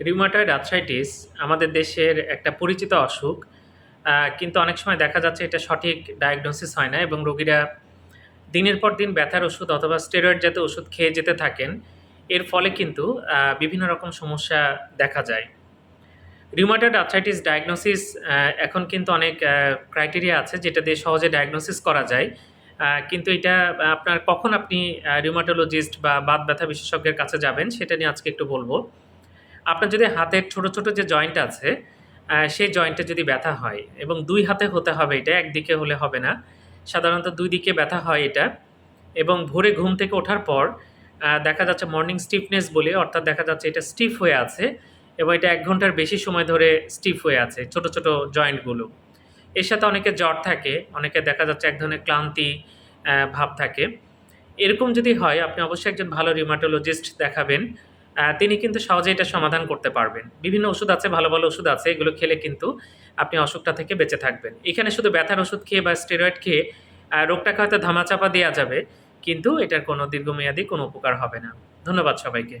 Rheumatoid arthritis আমাদের দেশের একটা পরিচিত অসুখ কিন্তু অনেক সময় দেখা যাচ্ছে এটা সঠিক ডায়াগনোসিস হয় না এবং রোগীরা দিনের পর দিন ব্যথার ওষুধ অথবা স্টেরয়েড জাতীয় ওষুধ খেয়ে যেতে থাকেন। এর ফলে কিন্তু বিভিন্ন রকম সমস্যা দেখা যায়। রিউমাটয়েড আর্থ্রাইটিস ডায়াগনোসিস এখন কিন্তু অনেক ক্রাইটেরিয়া আছে যেটা দিয়ে সহজে ডায়াগনোসিস করা যায়। কিন্তু এটা আপনার কখন আপনি রিউমাটোলজিস্ট বা বাত ব্যথা বিশেষজ্ঞের কাছে যাবেন সেটা নিয়ে আজকে একটু বলব। আপনার যদি হাতের ছোট ছোট যে জয়েন্ট আছে সেই জয়েন্টে যদি ব্যথা হয় এবং দুই হাতে হতে হবে এটা, একদিকে হলে হবে না, সাধারণত দুই দিকে ব্যথা হয় এটা এবং ভোরে ঘুম থেকে ওঠার পর দেখা যাচ্ছে মর্নিং স্টিফনেস বলে, অর্থাৎ দেখা যাচ্ছে এটা স্টিফ হয়ে আছে এবং এটা এক ঘণ্টার বেশি সময় ধরে স্টিফ হয়ে আছে ছোট ছোট জয়েন্টগুলো এর সাথে অনেকে জ্বর থাকে, অনেকে দেখা যাচ্ছে এক ধরনের ক্লান্তি ভাব থাকে। এরকম যদি হয়, আপনি অবশ্যই একজন ভালো রিউমাটোলজিস্ট দেখাবেন। তিনি কিন্তু সহজে এটা সমাধান করতে পারবেন। বিভিন্ন ওষুধ আছে, ভালো ভালো ওষুধ আছে, এগুলো খেলে কিন্তু আপনি অসুখটা থেকে বেঁচে থাকবেন। এখানে শুধু ব্যথার ওষুধ খেয়ে বা স্টেরয়েড খেয়ে রোগটাকে হয়তো ধামাচাপা দেওয়া যাবে, কিন্তু এটার কোনো দীর্ঘমেয়াদী কোনো উপকার হবে না। ধন্যবাদ সবাইকে।